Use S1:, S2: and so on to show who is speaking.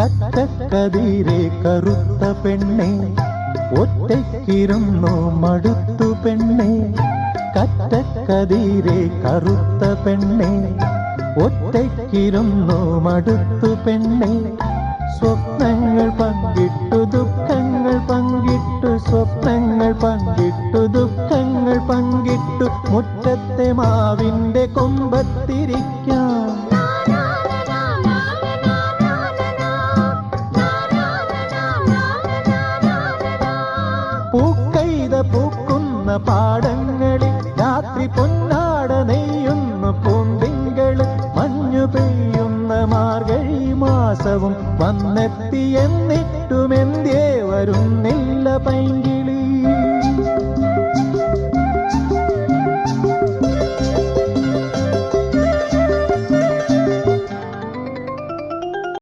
S1: കറ്റക്കതിരെ കറുത്ത പെണ്ണെ ഒറ്റയ്ക്കിരുന്നു മടുത്തു പെണ്ണെ. കറ്റക്കതിരെ കറുത്ത പെണ്ണെ ഒറ്റയ്ക്കിരുന്നു മടുത്തു പെണ്ണെ. സ്വപ്നങ്ങൾ പങ്കിട്ടു ദുഃഖങ്ങൾ പങ്കിട്ടു സ്വപ്നങ്ങൾ പങ്കിട്ടു ദുഃഖങ്ങൾ പങ്കിട്ടു. മുറ്റത്തെ മാവിന്റെ കൊമ്പത്തിരിക്കാം. പൂക്കൈത പൂക്കുന്ന പാടങ്ങളിൽ രാത്രി പൊന്നാട നെയ്യുന്ന പൂന്തിങ്കൾ മഞ്ഞു പെയ്യുന്ന മാർഗഴി മാസവും വന്നെത്തി എന്നിട്ടുമെന്തേ വരുന്നില്ല പൈങ്കിളി